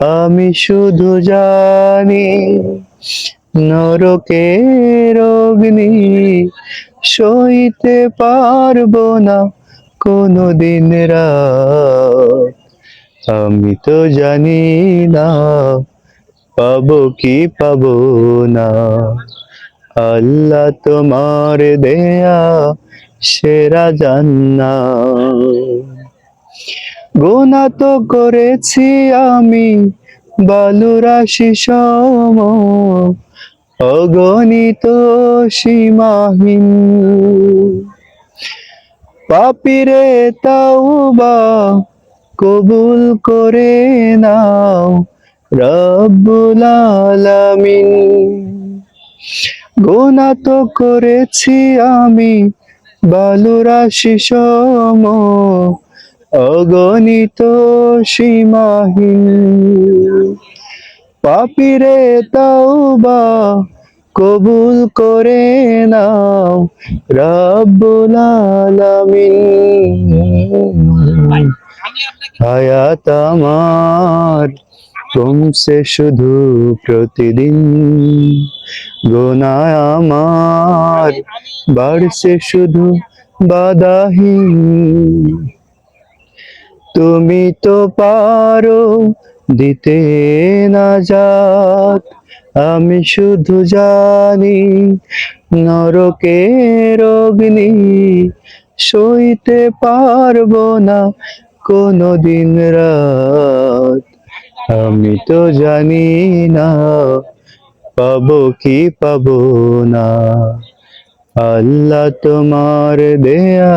আমি শুধু জানি নরকের অগ্নি সইতে পারব না কোনোদিন রাত। আমি তো জানি না পাবো কি পাবো না। আল্লাহ তোমার দেয়া সেরা জান্না গোনা তো করেছি আমি বালুরাশি সম অগণিত সীমাহীন। পাপিরে তাওবা কবুল করে নাও রব্বুল আলামিন। গোনা তো করেছি আমি বালুরাশি সম অগণিত সীমাহীন। পাপিরে তাও বা কবুল করে নাও রব্বুল আলামিন। হায়াত আমার কমছে শুধু প্রতিদিন। গোনায় আমার বাড়ছে শুধু বাধাহীন। তুমি তো পারো দিতে না যাত আমি শুধু জানি নরকের অগ্নি সইতে পারব না কোনো দিন রাত। আমি তো জানি না পাবো কি পাবো না। আল্লাহ তোমার দেয়া